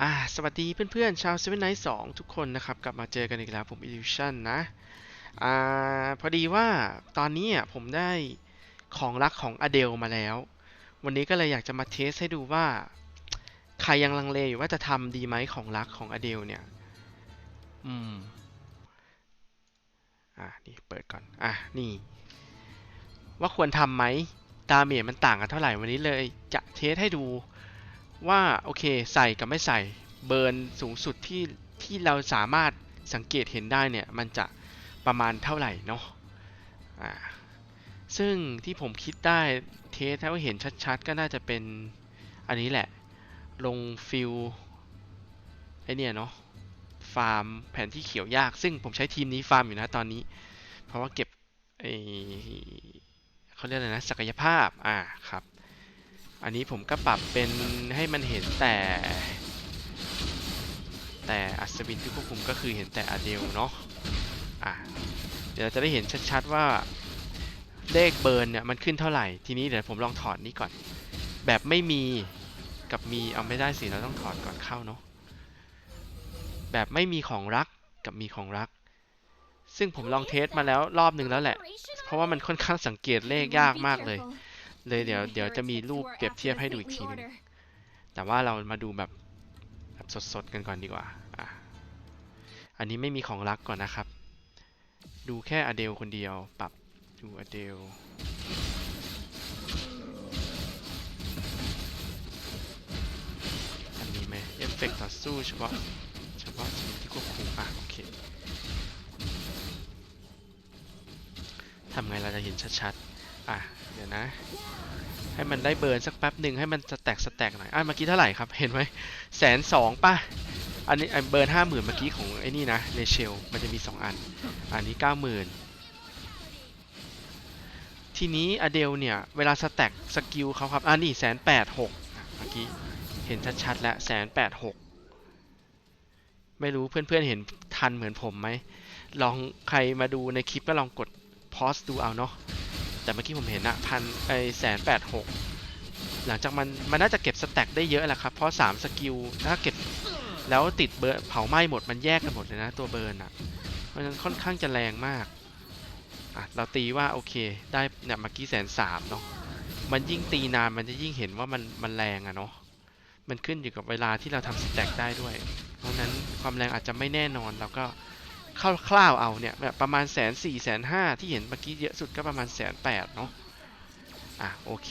อ่าสวัสดีเพื่อนๆ ชาว Seven Night 2ทุกคนนะครับ กลับมาเจอกันอีกแล้วผม Illusion นะอ่าพอดีว่าตอนนี้อะผมได้ของรักของอเดลมาแล้ว วันนี้ก็เลยอยากจะมาเทสให้ดูว่า ใครยังลังเลอยู่ว่าจะทำดีไหมของรักของอเดลเนี่ย อืม อ่านี่เปิดก่อน อะนี่ ว่าควรทำไหมดาเมจมันต่างกันเท่าไหร่วันนี้เลย จะเทสให้ดู ว่าโอเคใส่กับไม่ใส่เบิร์นสูงสุดที่ที่เราสามารถสังเกตเห็นได้เนี่ยมันจะประมาณเท่าไหร่เนาะอ่าซึ่งที่ผมคิดได้เทสให้เห็นชัดๆ ก็น่าจะเป็นอันนี้แหละ ลงฟิลไอเนี่ยเนาะฟาร์มแผนที่เขียวยาก ซึ่งผมใช้ทีมนี้ฟาร์มอยู่นะตอนนี้ เพราะว่าเก็บไอเขาเรียกอะไรนะ ศักยภาพ อ่า ครับ อันนี้ผมก็ปรับเป็นให้มันเห็นแต่ แต่อัศวินที่ควบคุมก็คือเห็นแต่อเดลเนาะอะเดี๋ยวเราจะได้เห็นชัดๆว่าเลขเบิร์นเนี่ยมันขึ้นเท่าไหร่ ทีนี้เดี๋ยวผมลองถอดนี้ก่อน แบบไม่มีกับมีเอาไม่ได้สิเราต้องถอดก่อนเข้าเนาะแบบไม่มีของรักกับมีของรัก ซึ่งผมลองเทสมาแล้วรอบหนึ่งแล้วแหละ เพราะว่ามันค่อนข้างสังเกตเลขยากมากเลย เลยเดี๋ยวเดี๋ยวจะมีรูปเปรียบเทียบให้ดูอีกทีหนึงแต่ว่าเรามาดูแบบแบบสดๆกันก่อนดีกว่าอะอันนี้ไม่มีของรักก่อนนะครับ ดูแค่อเดลคนเดียวปรับดูอเดลอันนี้ไหมเอฟเฟกต์ต่อสู้เฉพาะเฉพาะสิ่งที่ควบคุมอะโอเคทำไงเราจะเห็นชัดๆ อะ เดี๋ยวนะ ให้มันได้เบิร์นสักแป๊บหนึ่งให้มันสแต็กสแต็กหน่อยอะเมื่อกี้เท่าไหร่ครับ เห็นไหมแสนสองป่ะ อันนี้อันเบิร์นห้าหมื่นเมื่อกี้ของไอ้นี่นะเรเชลมันจะมีสองอัน อันนี้เก้าหมื่นทีนี้อเดลเนี่ยเวลาสแต็กสกิลเขาครับอ่านี่แสนแปดหกเมื่อกี้เห็นชัดๆแล้วแสนแปดหกไม่รู้เพื่อนๆเห็นทันเหมือนผมไหมลองใครมาดูในคลิปก็ลองกดพอสดูเอาเนาะ แต่เมื่อกี้ผมเห็นอะพันไอแสนแปดหกหลังจากมันมันน่าจะเก็บสแต็กได้เยอะแหละครับ เพราะ 3 สกิลถ้าเก็บแล้วติดเบอร์เผาไหม้หมดมันแยกกันหมดเลยนะตัวเบิร์นอะเพราะฉะนั้นค่อนข้างจะแรงมากอะเราตีว่าโอเคได้เนี่ยเมื่อกี้แสนสามเนาะมันยิ่งตีนานมันจะยิ่งเห็นว่ามันมันแรงอะเนาะมันขึ้นอยู่กับเวลาที่เราทำสแต็กได้ด้วย เพราะฉะนั้นความแรงอาจจะไม่แน่นอนเราก็ คร่าวๆเอาเนี่ยแบบประมาณแสนสี่แสนห้าที่เห็นเมื่อกี้เยอะสุดก็ประมาณแสนแปดเนาะอะโอเค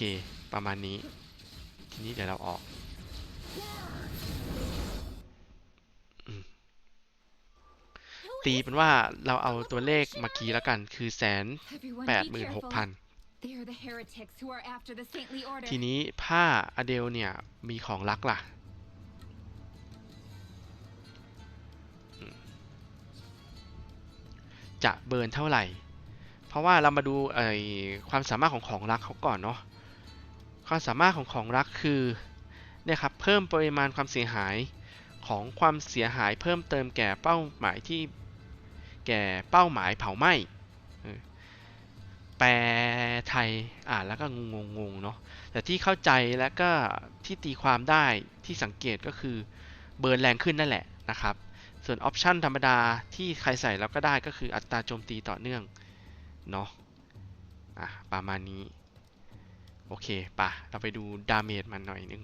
ประมาณนี้ ทีนี้เดี๋ยวเราออกอืมตีเป็นว่าเราเอาตัวเลขเมื่อกี้แล้วกันคือแสนแปดหมื่นหกพัน They are the heretics who are after the saintly order. ทีนี้ผ้าอเดลเนี่ยมีของรักล่ะ จะเบิร์นเท่าไหร่ เพราะว่าเรามาดูไอความสามารถของของรักเขาก่อนเนาะความสามารถของของรักคือเนี่ยครับเพิ่มปริมาณความเสียหายของความเสียหายเพิ่มเติมแก่เป้าหมายที่แก่เป้าหมายเผาไหม้แปลไทยอ่านแล้วก็งงงๆเนาะแต่ที่เข้าใจและก็ที่ตีความได้ที่สังเกตก็คือเบิร์นแรงขึ้นนั่นแหละนะครับ ส่วนออปชันธรรมดาที่ใครใส่แล้วก็ได้ก็คืออัตราโจมตีต่อเนื่อง เนาะอะประมาณนี้ โอเคปะเราไปดูดาเมจมันหน่อยนึง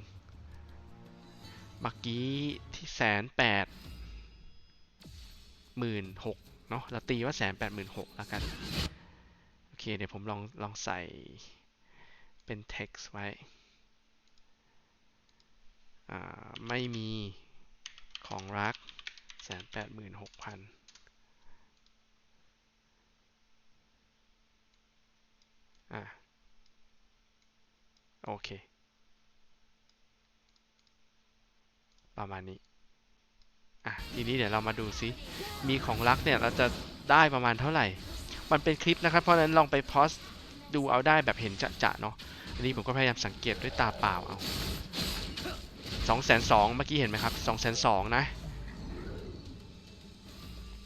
เมื่อกี้ที่แสนแปดหมื่นหกเนาะเราตีว่าแสนแปดหมื่นหกแล้วกัน โอเค เดี๋ยวผมลองลองใส่เป็น text ไว้อ่าไม่มีของรัก นแปดหมื่นหกพันอ่าโอเค ประมาณนี้ อะ ทีนี้เดี๋ยวเรามาดูซิ มีของรักเนี่ย เราจะได้ประมาณเท่าไหร่ มันเป็นคลิปนะครับ เพราะฉะนั้นลองไปพอสดูเอาได้แบบเห็นจะๆเนาะ อันนี้ผมก็พยายามสังเกตด้วยตาเปล่าเอาสองแสนสองเมื่อกี้เห็นไหมครับสองแสนสองนะ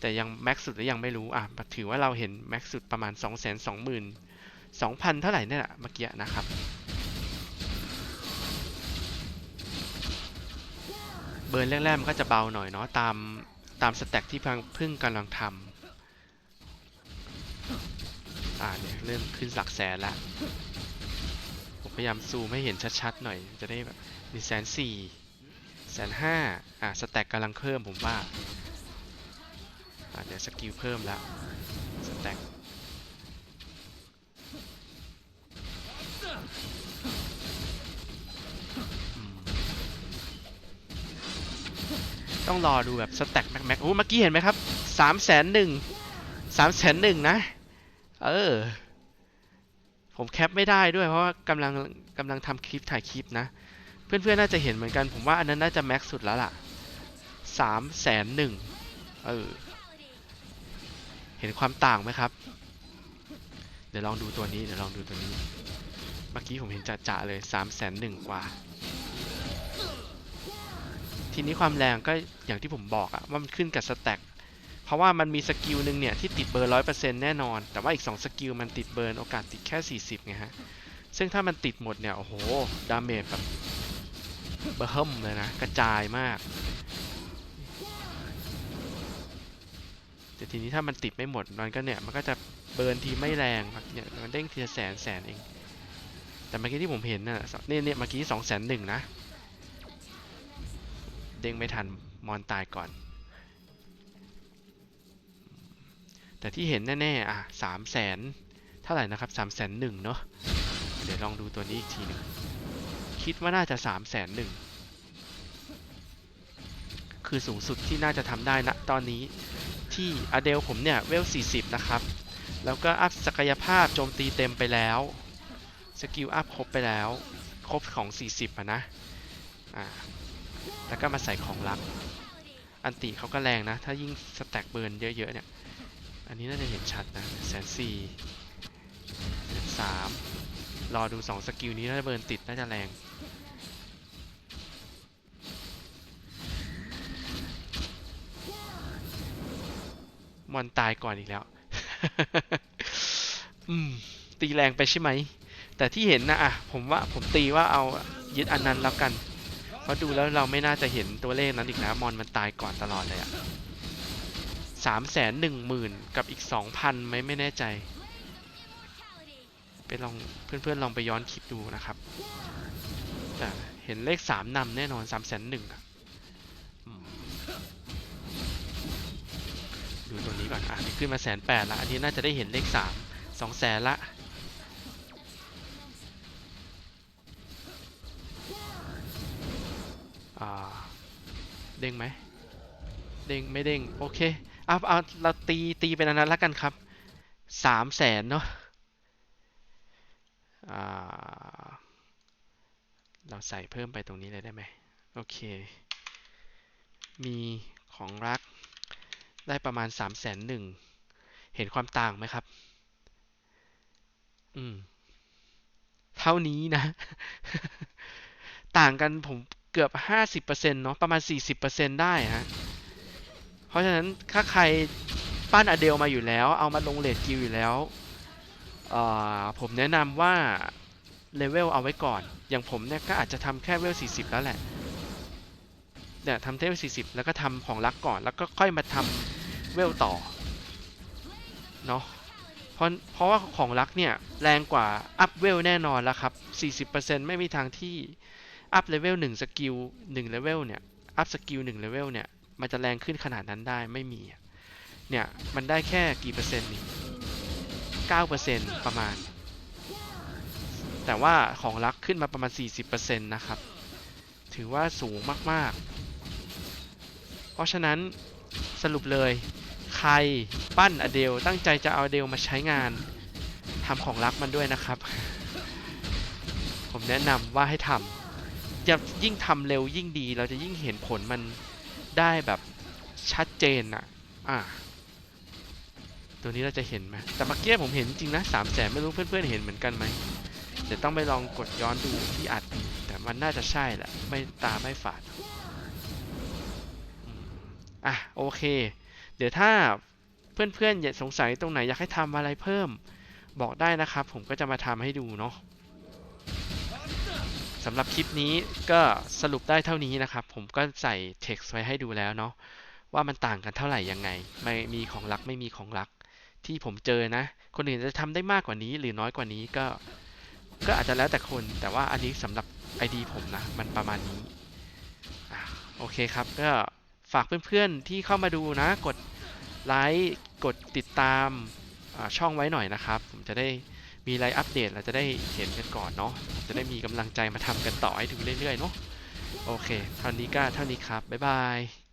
แต่ยังแม็กสุดหรือยังไม่รู้อะถือว่าเราเห็นแม็กสุดประมาณ 2 2 0 0 0 0 2,000 เท่าไหร่นี่แหละเมื่อกี้นะครับเบิร์นแรกๆมันก็จะเบาหน่อยเนาะตามตามสแต็กที่เพิ่งพิ่งกำลังทำอ่าเนี่ยเริ่มขึ้นหลักแสนละผมพยายามซูมให้เห็นชัดๆหน่อยจะได้แบบมีแสนสี่แสนห้าอ่าสแต็กกำลังเพิ่มผมว่า เดี๋ยวสกิลเพิ่มและสแต็กต้องรอดูแบบสแต็กแม็กแม็กโอ้เมื่อกี้เห็นไหมครับสามแสนหนึ่งสามแสนหนึ่งนะ เออ ผมแคปไม่ได้ด้วยเพราะว่ากำลังกำลังทำคลิปถ่ายคลิปนะ เพื่อนๆน่าจะเห็นเหมือนกัน ผมว่าอันนั้นน่าจะแม็กสุดแล้วล่ะสามแสนหนึ่งเออ ห็นความต่างไหมครับ เดี๋ยวลองดูตัวนี้ เดี๋ยวลองดูตัวนี้ เมื่อกี้ผมเห็นจะๆเลยสามแสนหนึ่งกว่า ทีนี้ความแรงก็อย่างที่ผมบอกอะว่ามันขึ้นกับสแต็กเพราะว่ามันมีสกิลหนึ่งเนี่ย ที่ติดเบอร์ร้อยเปอร์เซ็นต์แน่นอน แต่ว่าอีก 2 สกิลมันติดเบิร์โอกาสติดแค่ 40ไงฮะ ซึ่งถ้ามันติดหมดเนี่ย โอ้โห ดาเมจแบบเบอร์เฮิมเลยนะ กระจายมาก แต่ทีนี้ถ้ามันติดไม่หมดมันก็เนี่ยมันก็จะเบิร์นทีไม่แรงเนี่ยมันเด้งทีละแสนแสนเอง แต่เมื่อกี้ที่ผมเห็นน่ะเนี่ยเนี่ยเมื่อกี้สองแสนหนึ่งนะ เด้งไม่ทันมอนตายก่อน แต่ที่เห็นแน่ๆอะสามแสนเท่าไหร่นะครับสามแสนหนึ่งเนาะเดี๋ยวลองดูตัวนี้อีกทีหนึ่งคิดว่าน่าจะสามแสนหนึ่งคือสูงสุดที่น่าจะทำได้นะตอนนี้ ที่อเดลผมเนี่ยเวล 40 นะครับ แล้วก็อัพศักยภาพโจมตีเต็มไปแล้ว สกิลอัพครบไปแล้ว ครบของ 40อะนะ อ่า แล้วก็มาใส่ของลับ อันติเขาก็แรงนะ ถ้ายิ่งสแต็กเบิร์นเยอะๆเนี่ย อันนี้น่าจะเห็นชัดนะแสนสี่แสนสามรอดูสองสกิลนี้ถ้าเบิร์นติดน่าจะแรง มอนตายก่อนอีกแล้ว อืม ตีแรงไปใช่ไหม แต่ที่เห็นนะอะ ผมว่าผมตีว่าเอายึดอันนั้นแล้วกัน เพราะดูแล้วเราไม่น่าจะเห็นตัวเลขนั้นอีกนะ มอนมันตายก่อนตลอดเลยอะสามแสนหนึ่งหมื่นกับอีกสองพันไหมไม่แน่ใจ ไปลองเพื่อนๆลองไปย้อนคลิปดูนะครับ แต่เห็นเลขสามนำแน่นอนสามแสนหนึ่งอะอืมดูตัว นี้ก่อน อะนี่ขึ้นมาแสนแปดละ อันนี้น่าจะได้เห็นเลขสามสองแสนละ อ่า เด้งไหม เด้งไม่เด้ง โอเคเอาเอาเราตีตีเป็นอันนั้นล้วกันครับสามแสนเนาะอ่าเราใส่เพิ่มไปตรงนี้เลยได้ไหม โอเค มีของรัก ได้ประมาณสามแสนหนึ่งเห็นความต่างไหมครับ อืม เท่านี้นะ ต่างกันผมเกือบ 50%เนาะประมาณ 40%ได้ฮะ เพราะฉะนั้นถ้าใครปั้นอเดลมาอยู่แล้ว เอามาลงเลดกิลอยู่แล้ว ผมแนะนำว่าเลเวลเอาไว้ก่อน อย่างผมเนี่ยก็อาจจะทำแค่เวล40 แล้วแหละ เนี่ยทำเทเวล40 แล้วก็ทำของรักก่อน แล้วก็ค่อยมาทำเวลต่อเนาะเพราะเพราะว่าของรักเนี่ยแรงกว่าอัพเวลแน่นอนแล้วครับ 40%ไม่มีทางที่อัพเลเวล1สกิล1เลเวลเนี่ยอัพสกิล1เลเวลเนี่ยมันจะแรงขึ้นขนาดนั้นได้ไม่มีเนี่ยมันได้แค่กี่เปอร์เซ็นต์นี่9%ประมาณ แต่ว่าของรักขึ้นมาประมาณ 40%นะครับ ถือว่าสูงมาก ๆ เพราะฉะนั้นสรุปเลย ใครปั้นอเดลตั้งใจจะเอาอเดลมาใช้งานทำของรักมันด้วยนะครับ ผมแนะนำว่าให้ทำจะยิ่งทำเร็วยิ่งดี เราจะยิ่งเห็นผลมันได้แบบชัดเจนอะ อะตัวนี้เราจะเห็นไหมแต่เมื่อกี้ผมเห็นจริงนะสามแสนไม่รู้เพื่อนๆเห็นเหมือนกันไหมเดี๋ยวต้องไปลองกดย้อนดูที่อัด แต่มันน่าจะใช่แหละ ไม่ตาไม่ฝาด อะโอเค เดี๋ยวถ้าเพื่อนๆอยากสงสัยตรงไหนอยากให้ทำอะไรเพิ่ม บอกได้นะครับ ผมก็จะมาทำให้ดูเนาะสำหรับคลิปนี้ก็สรุปได้เท่านี้นะครับ ผมก็ใส่ text ไว้ให้ดูแล้วเนาะว่ามันต่างกันเท่าไหร่ยังไง ไม่มีของรักไม่มีของรัก ที่ผมเจอนะ คนอื่นจะทำได้มากกว่านี้หรือน้อยกว่านี้ก็ ก็อาจจะแล้วแต่คน แต่ว่าอันนี้สำหรับ ID ผมนะ มันประมาณนี้อะโอเคครับก็ ฝากเพื่อนๆที่เข้ามาดูนะ กดไลค์กดติดตามช่องไว้หน่อยนะครับ ผมจะได้มีไลฟ์อัปเดตเราจะได้เห็นกันก่อนเนาะจะได้มีกำลังใจมาทำกันต่อให้ดูเรื่อยๆเนาะโอเคเท่านี้ก็เท่านี้ครับ บ๊ายบาย